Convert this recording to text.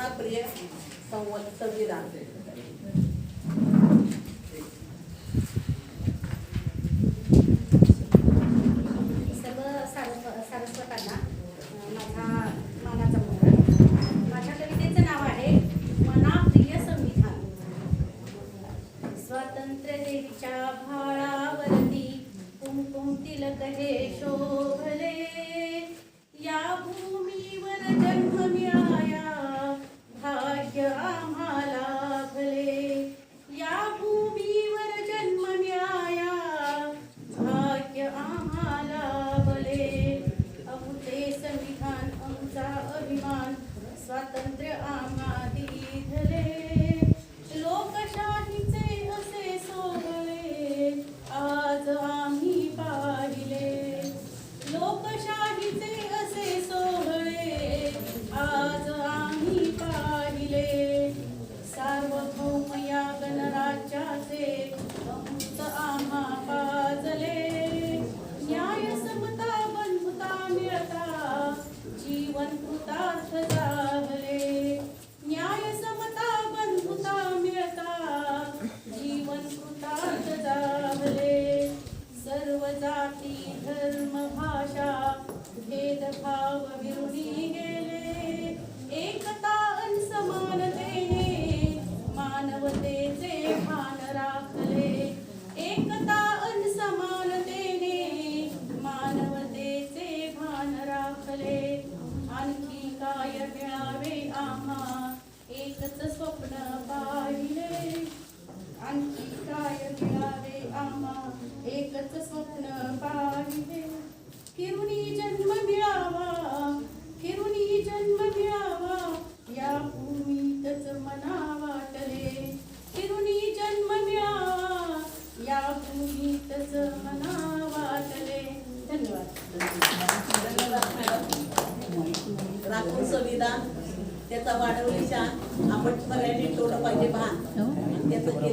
मनाप्रिय संव- संविधान सर्व सारस्व सारस्वतांना माझा मानाचा मुलगा माझ्या कवितेचं नाव आहे मनाप्रिय संविधान. स्वातंत्र्य देवीच्या भाळावरती कुमकुम तिलक हे शो आम्हाला भले अमुचे संविधान आमचा अभिमान स्वातंत्र्य आम्हा दिले लोकशाहीचे असे सोहळे आज आम्ही भेदभाव विरुणी गेले. एकता भूमीतच मना वाटले धन्यवाद राखून संविधान त्याचा वाढवली शान आपण सगळ्यांनी ठेवलं पाहिजे भान. आणि त्याचं